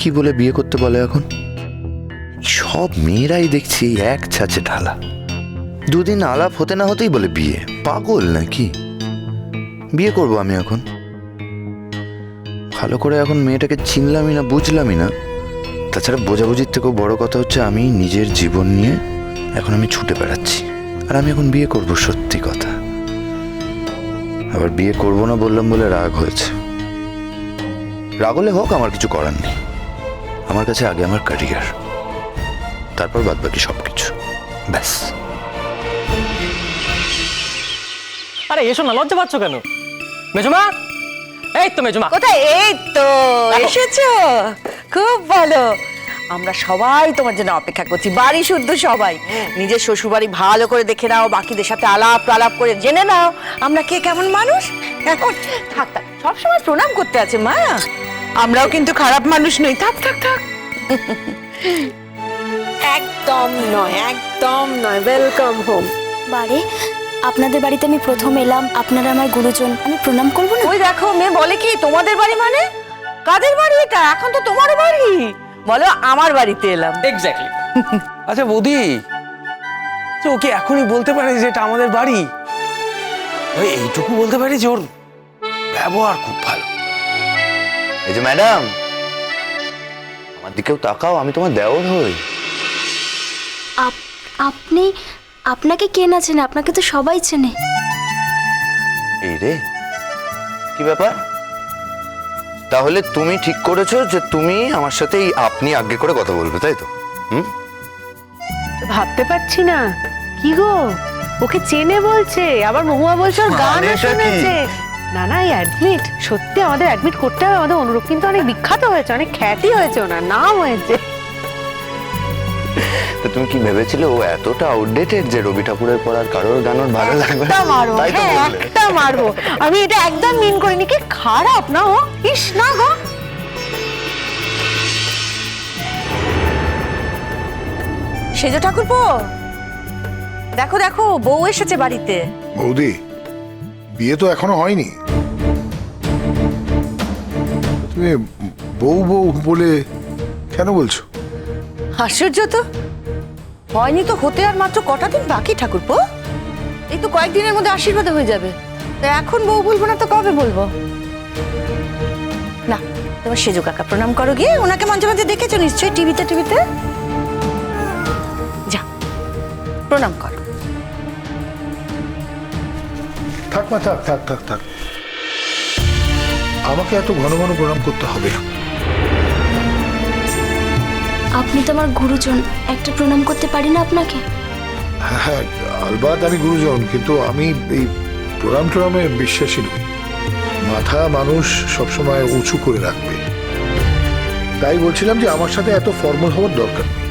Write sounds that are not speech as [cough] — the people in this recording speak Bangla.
কি বলে বিয়ে করতে বলে এখন? সব মেয়েরাই দেখছি এক ছাঁচে ঢালা। দুদিন আলাপ হতে না হতেই বলে বিয়ে। পাগল নাকি? বিয়ে করব আমি এখন। ভালো করে এখন মেয়েটাকে চিনলামই না, বুঝলামই না। তাছাড়া বোঝাবুঝির থেকেও বড় কথা হচ্ছে আমি নিজের জীবন নিয়ে এখন আমি ছুটে বেড়াচ্ছি। আর আমি এখন বিয়ে করব সত্যি কথা। আবার বিয়ে করব না বললাম বলে রাগ হয়েছে। রাগ হলে হোক, আমার কিছু করার নেই। আমার কাছে আগে আমার ক্যারিয়ার তারপর বাদ বাকি সব কিছু ব্যাস। আরে এসো না লজ্জা পাচ্ছ কেন? মেজমা? এই তো মেজমা। কোথায়? এই তো এসেছ। খুব ভালো। আমরা সবাই তোমার জন্য অপেক্ষা করছি। বাড়ি শুদ্ধ সবাই। নিজের শ্বশুর বাড়ি ভালো করে দেখে নাও বাকিদের সাথে আলাপ আলাপ করে জেনে নাও। আমরা কে কেমন মানুষ? এখন থাক থাক। সবসময় প্রণাম করতে আছে মা। আমরাও কিন্তু খারাপ মানুষ নই। থাক থাক থাক। একদম নয় একদম নয়। ওয়েলকাম হোম বাড়ি আপনাদের বাড়িতে আমি প্রথম এলাম। আপনারা আমার গুরুজন আমি প্রণাম করব না? ওই দেখো মেয়ে বলে কি তোমাদের বাড়ি মানে? কাদের বাড়ি এটা? এখন তো তোমার বাড়ি। বলো আমার বাড়িতে এলাম। এক্স্যাক্টলি [laughs] আচ্ছা বৌদি যে ওকে এখনই বলতে পারে যে এটা আমাদের বাড়ি? ওই এইটুকু বলতে পারি যে ওর ব্যবহার খুব ভালো। এই যে ম্যাডাম আমার দিকেও তাকাও আমি তোমার দেওর হই। আপ- আপনি আপনাকে কে না চেনে? আপনাকে তো সবাই চেনে। এই রে কি ব্যাপার? তাহলে তুমি ঠিক করেছ যে তুমি আমার সাথে এই আপনি আগে করে কথা বলবে তাই তো? হুম? ভাবতে পারছি না। কি গো? ওকে চেনে বলছে আবার মহুয়া বলছে ওর গান মানেটা কি? শুনেছে। না না এই অ্যাডমিট সত্যি আমাদের অ্যাডমিট করতে হবে আমাদের অনুরূপ কিন্তু অনেক বিখ্যাত হয়েছে অনেক খ্যাতি হয়েছে ওনার নাম হয়েছে। তো তুমি কি ভেবেছিলে? ও এতটা আউটডেটেড যে রবি ঠাকুরের পর আর কারোর গান ওর ভালো লাগবে একটা মারবো তাই তো হ্যাঁ বললে। একটা মারবো আমি এটা একদম মিন করিনি। কি খারাপ না ও? ইস না গো। সেজ ঠাকুরপো। দেখো দেখো বউ এসেছে বাড়িতে। বৌদি বিয়ে তো এখনও হয়নি। তুমি বউ বউ বলে কেন বলছো? আশ্চর্য তো। হয়নি তো হতে আর মাত্র কটা দিন বাকি, ঠাকুরপো? এই তো কয়েকদিনের মধ্যে আশীর্বাদ হয়ে যাবে। তা এখন বউ বলব না তো কবে বলব? না তোমার সেজু কাকা প্রণাম করো গিয়ে। ওনাকে মাঝে মাঝে দেখেছ নিশ্চয়ই টিভিতে টিভিতে? যা, প্রণাম করো। থাক মা, থাক থাক থাক থাক। আমাকে এত ঘন ঘন প্রণাম করতে হবে না। আপনি তো আমার গুরুজন। একটা প্রণাম করতে পারি না আপনাকে? হ্যাঁ হ্যাঁ আলবাত আমি গুরুজন, কিন্তু আমি এই প্রণাম ট্রণামে বিশ্বাসী নই। মাথা মানুষ সবসময় উঁচু করে রাখবে। তাই বলছিলাম যে আমার সাথে এত ফর্মাল হওয়ার দরকার নেই।